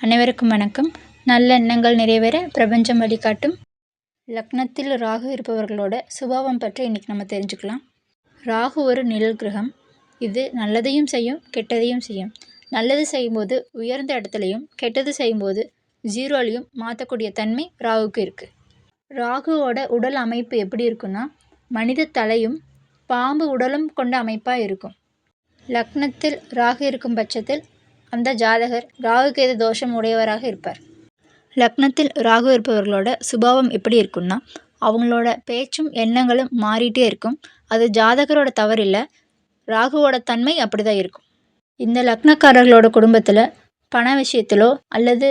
அனைவருக்கும் வணக்கம். நல்ல எண்ணங்கள் நிறைவேற பிரபஞ்சம் வழிகாட்டும். லக்னத்தில் ராகு இருப்பவர்களோட சுபாவம் பற்றி இன்னைக்கு நம்ம தெரிஞ்சுக்கலாம். ராகு ஒரு நிழல் கிரகம். இது நல்லதையும் செய்யும் கெட்டதையும் செய்யும். நல்லது செய்யும்போது உயர்ந்த இடத்துலையும் கெட்டது செய்யும்போது ஜீரோலையும் மாற்றக்கூடிய தன்மை ராகுக்கு இருக்குது ராகுவோட உடல் அமைப்பு எப்படி இருக்குன்னா மனித தலையும் பாம்பு உடலும் கொண்ட அமைப்பாக இருக்கும். லக்னத்தில் ராகு இருக்கும் பட்சத்தில் அந்த ஜாதகர் ராகு கேது தோஷம் உடையவராக இருப்பார். லக்னத்தில் ராகு இருப்பவர்களோட சுபாவம் எப்படி இருக்கும்னா அவங்களோட பேச்சும் எண்ணங்களும் மாறிட்டே இருக்கும். அது ஜாதகரோட தவறு இல்லை ராகுவோட தன்மை அப்படி தான் இருக்கும். இந்த லக்னக்காரர்களோட குடும்பத்தில் பண விஷயத்திலோ அல்லது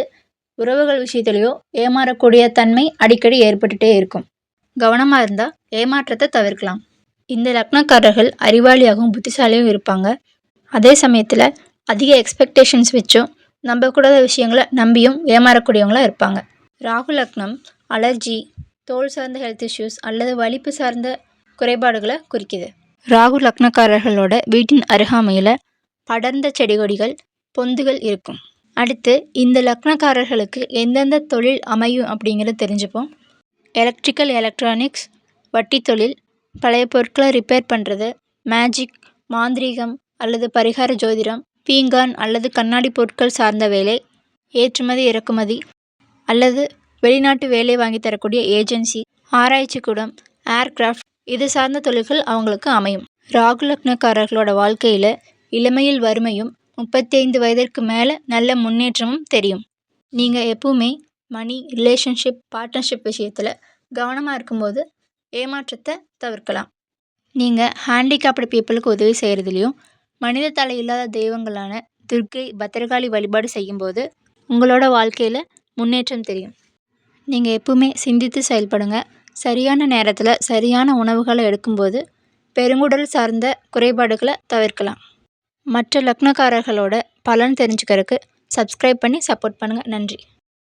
உறவுகள் விஷயத்திலையோ ஏமாறக்கூடிய தன்மை அடிக்கடி ஏற்பட்டுகிட்டே இருக்கும். கவனமாக இருந்தால் ஏமாற்றத்தை தவிர்க்கலாம். இந்த லக்னக்காரர்கள் அறிவாளியாகவும் புத்திசாலியாகவும் இருப்பாங்க. அதே சமயத்தில் அதிக எக்ஸ்பெக்டேஷன்ஸ் வச்சும் நம்பக்கூடாத விஷயங்களை நம்பியும் ஏமாறக்கூடியவங்களாக இருப்பாங்க. ராகு லக்னம் அலர்ஜி தோல் சார்ந்த ஹெல்த் இஷ்யூஸ் அல்லது வலிப்பு சார்ந்த குறைபாடுகளை குறிக்குது. ராகு லக்னக்காரர்களோட வீட்டின் அருகாமையில் படர்ந்த செடி கொடிகள் பொந்துகள் இருக்கும். அடுத்து இந்த லக்னக்காரர்களுக்கு எந்தெந்த தொழில் அமையும் அப்படிங்கிறத தெரிஞ்சுப்போம். எலக்ட்ரிக்கல் எலக்ட்ரானிக்ஸ் வட்டி தொழில் பழைய பொருட்களை ரிப்பேர் பண்ணுறது மேஜிக் மாந்திரீகம் அல்லது பரிகார ஜோதிடம் பீங்கான் அல்லது கண்ணாடி பொருட்கள் சார்ந்த வேலை ஏற்றுமதி இறக்குமதி அல்லது வெளிநாட்டு வேலை வாங்கி தரக்கூடிய ஏஜென்சி ஆராய்ச்சி கூடம் ஏர்கிராஃப்ட் இது சார்ந்த தொழில்கள் அவங்களுக்கு அமையும். ராகு லக்னக்காரர்களோட வாழ்க்கையில் இளமையில் வறுமையும் முப்பத்தைந்து வயதிற்கு மேலே நல்ல முன்னேற்றமும் தெரியும். நீங்கள் எப்பவுமே மணி ரிலேஷன்ஷிப் பார்ட்னர்ஷிப் விஷயத்தில் கவனமாக இருக்கும்போது ஏமாற்றத்தை தவிர்க்கலாம். நீங்கள் ஹேண்டிகேப்டு பீப்புளுக்கு உதவி செய்கிறதுலையும் மனித தலை இல்லாத தெய்வங்களான துர்க்கை பத்திரகாளி வழிபாடு செய்யும்போது உங்களோட வாழ்க்கையில் முன்னேற்றம் தெரியும். நீங்கள் எப்பவுமே சிந்தித்து செயல்படுங்க. சரியான நேரத்தில் சரியான உணவுகளை எடுக்கும்போது பெருங்குடல் சார்ந்த குறைபாடுகளை தவிர்க்கலாம். மற்ற லக்னக்காரர்களோட பலன் தெரிஞ்சுக்கிறதுக்கு சப்ஸ்கிரைப் பண்ணி சப்போர்ட் பண்ணுங்கள் நன்றி.